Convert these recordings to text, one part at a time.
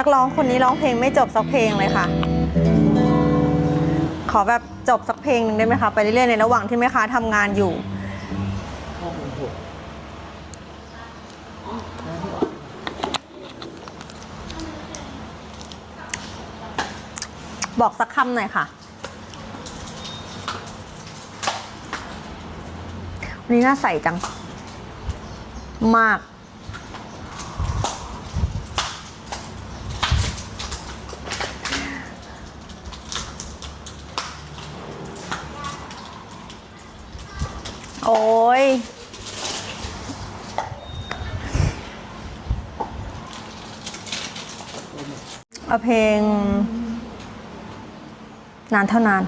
นักร้องคนนี้ร้องเพลงไม่จบสักเพลงเลยค่ะ ขอแบบจบสักเพลงหนึ่งได้ไหมคะ ไปเรื่อยๆในระหว่างที่แม่ค้าทำงานอยู่ บอกสักคำหน่อยค่ะวันนี้น่าใส่จัง มาก โอ้ยเอาเพลง นานเท่านาน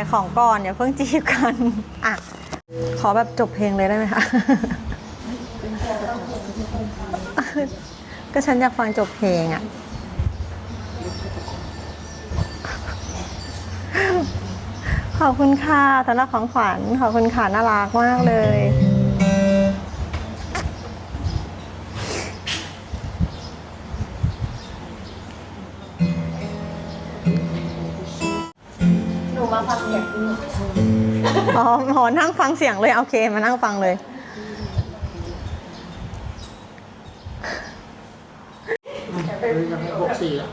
ายของก่อนอย่าเพิ่งจีบกันอะขอแบบจบเพลงเลยได้ไหมคะ ก็ฉันอยากฟังจบเพลงอะ ขอบคุณค่ะสำหรับของขวัญขอบคุณค่ะน่ารักมากเลย อ๋อหอนั่งฟังเสียงเลย โอเค มานั่งฟังเลยยังไม่หกสี่อะ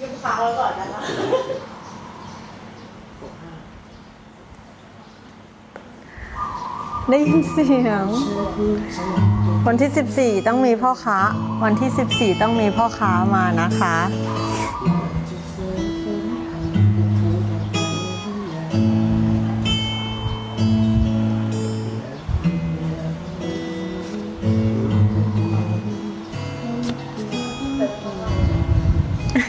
ยืมฟังแล้วก่อนนะคะหกห้าได้ยินเสียง วันที่ 14 ต้องมีพ่อค้า วันที่ 14 ต้องมีพ่อค้ามานะคะ เ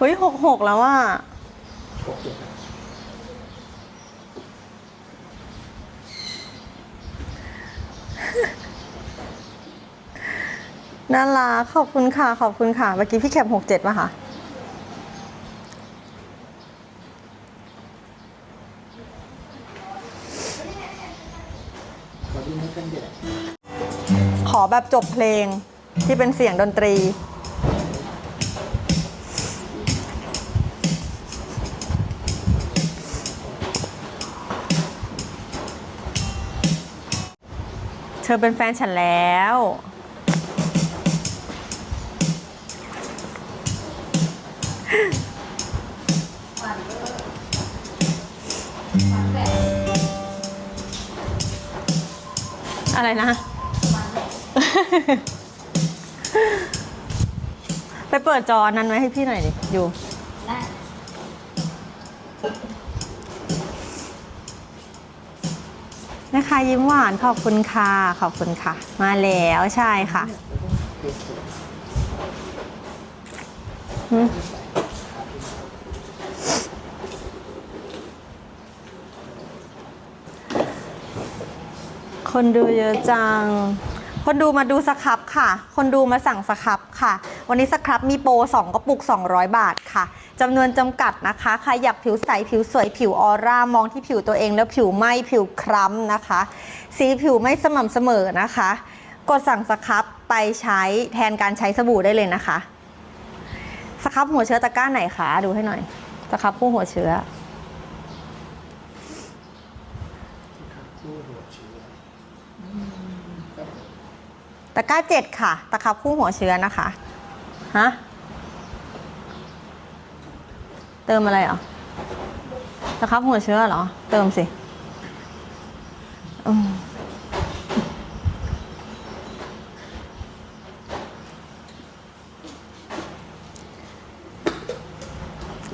ฮ้ยหกหกแล้วอะ หกเจ็ดอะ น่ารักขอบคุณค่ะ ขอบคุณค่ะ เมื่อกี้พี่แคปหกเจ็ดป่ะคะขอแบบจบเพลงที่เป็นเสียงดนตรี เธอเป็นแฟนฉันแล้ว อะไรนะ ไปเปิดจอนั้นไว้ให้พี่หน่อยดิ อยู่ ได้ นะคะยิ้มหวานขอบคุณค่ะขอบคุณค่ะ มาแล้วใช่ค่ะคนดูเยอะจัง คนดูมาดูสครับค่ะ คนดูมาสั่งสครับค่ะ วันนี้สครับมีโปร2กระปุก 200 บาทค่ะ จำนวนจำกัดนะคะใครอยากผิวใสผิวสวยผิวออร่ามองที่ผิวตัวเองแล้วผิวไหม้ผิวคล้ำนะคะ สีผิวไม่สม่ำเสมอนะคะ กดสั่งสครับไปใช้แทนการใช้สบู่ได้เลยนะคะ สครับหัวเชื้อตะกร้าไหนคะดูให้หน่อย สครับผู้หัวเชื้อครับคู่หัวเชื้อตะกร้าเจ็ดค่ะ ตะครับคู่หัวเชื้อนะคะ ฮะ เติมอะไรอะสครับหัวเชื้อเหรอ เติมสิ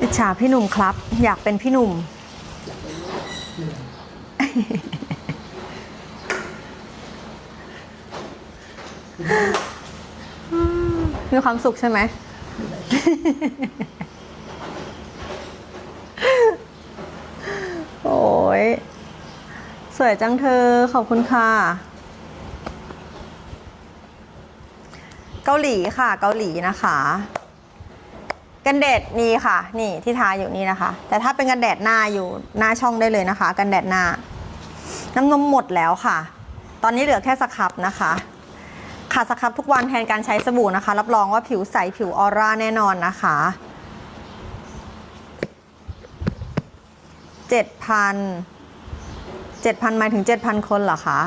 อิจฉาพี่หนุ่มครับ อยากเป็นพี่หนุ่ม มีความสุขใช่ไหม วยจังเธอ ขอบคุณค่ะ เกาหลีค่ะ เกาหลีนะคะ กันแดดนี่ค่ะ นี่ที่ทาอยู่นี่นะคะ แต่ถ้าเป็นกันแดดหน้าอยู่หน้าช่องได้เลยนะคะ กันแดดหน้า น้ำนมหมดแล้วค่ะ ตอนนี้เหลือแค่สครับนะคะค่ะสครับทุกวันแทนการใช้สบู่นะคะ รับรองว่าผิวใสผิวออร่าแน่นอนนะคะเจ็ดพัน เจ็ดพันหมายถึงเจ็ดพันคนเหรอคะ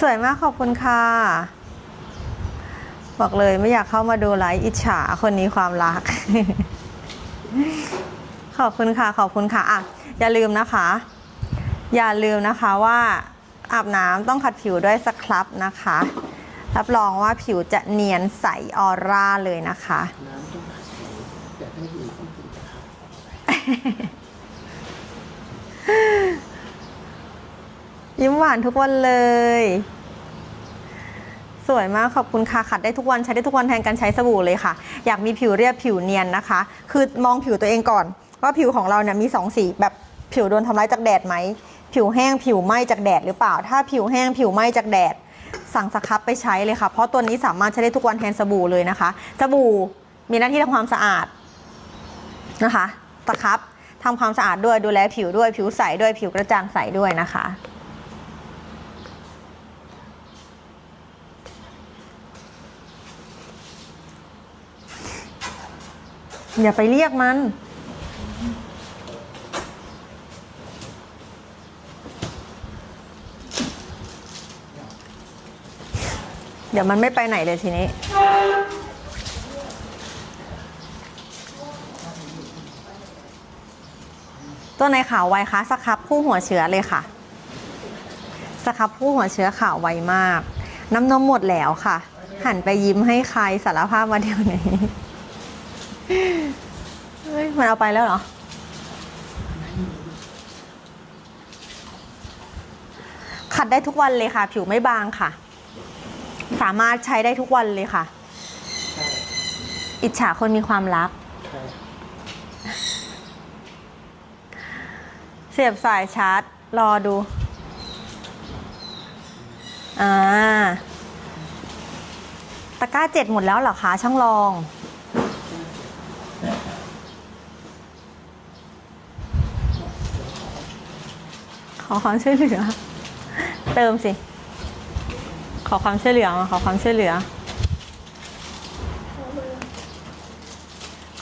สวยมากขอบคุณค่ะ บอกเลยไม่อยากเข้ามาดูไลฟ์อิจฉาคนนี้ความรัก ขอบคุณค่ะขอบคุณค่ะอะอย่าลืมนะคะ อย่าลืมนะคะว่าอาบน้ำต้องขัดผิวด้วยสครับนะคะ รับรองว่าผิวจะเนียนใสออร่าเลยนะคะ น้ำต้องขัดผิวแต่ถ้าอยู่ต้องกินตะขับ ยิ้มหวานทุกวันเลย สวยมากขอบคุณค่ะขัดได้ทุกวันใช้ได้ทุกวันแทนการใช้สบู่เลยค่ะ อยากมีผิวเรียบผิวเนียนนะคะ คือมองผิวตัวเองก่อน ว่าผิวของเราเนี่ยมีสองสีแบบผิวโดนทำร้ายจากแดดไหม ผิวแห้งผิวไหม้จากแดดหรือเปล่า ถ้าผิวแห้งผิวไหม้จากแดด สั่งสครับไปใช้เลยค่ะ เพราะตัวนี้สามารถใช้ได้ทุกวันแทนสบู่เลยนะคะ สบู่มีหน้าที่ทำความสะอาดนะคะสครับ ทำความสะอาดด้วยดูแลผิวด้วยผิวใสด้วยผิวกระจ่างใสด้วยนะคะอย่าไปเรียกมัน เดี๋ยวมันไม่ไปไหนเลยทีนี้ ตัวในขาวไวคะสครับคู่หัวเชื้อเลยค่ะ สครับคู่หัวเชื้อขาวไวมาก น้ำนมหมดแล้วค่ะ หันไปยิ้มให้ใครสารภาพมาเดี๋ยวนี้เฮ้ยมันเอาไปแล้วเหรอขัดได้ทุกวันเลยค่ะ ผิวไม่บางค่ะ สามารถใช้ได้ทุกวันเลยค่ะ อิจฉาคนมีความรัก ใช่ เสียบสายชาร์จ รอดู อ่า ตะกร้าเจ็ดหมดแล้วเหรอคะช่างลอง ขอความช่วยเหลือ เติมสิ ขอความช่วยเหลือมาขอความช่วยเหลือ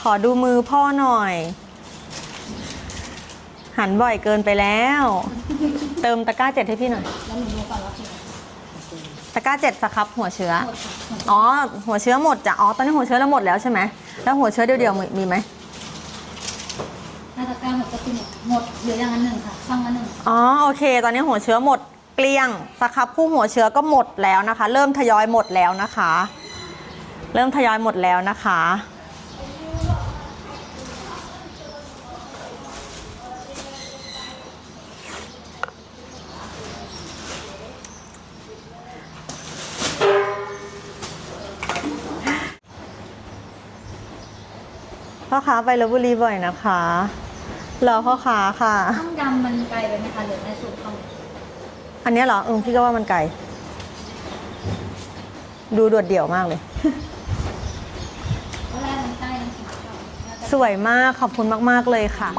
ขอดูมือพ่อหน่อย หันบ่อยเกินไปแล้ว เติมตะกร้าเจ็ดให้พี่หน่อย แล้วหนูดูก่อนว่าคือตะกร้าเจ็ดสครับหัวเชื้ออ๋อ หัวเชื้อหมดจ้ะ อ๋อ ตอนนี้หัวเชื้อเราหมดแล้วใช่ไหม แล้วหัวเชื้อเดียวๆมีมีไหมน่าจะกล้าหมดก็คือหมดหมดเหลืออย่างนั้นหนึ่งค่ะช่างละหนึ่งอ๋อ โอเค ตอนนี้หัวเชื้อหมด เกลี้ยงสครับคู่หัวเชื้อก็หมดแล้วนะคะ เริ่มทยอยหมดแล้วนะคะ เริ่มทยอยหมดแล้วนะคะ พ่อค้าไปลบบุรีบ่อยนะคะ รอพ่อค้าค่ะ ต้องยำมันไกลไปไหมคะหรือในสูตรเขาอันเนี้ยเหรอเออพี่ก็ว่ามันไกลดูโดดเดี่ยวมากเลย เพราะแรกมันใกล้มันถึงเราน่าจะสวยมากขอบคุณมาก ๆ เลยค่ะ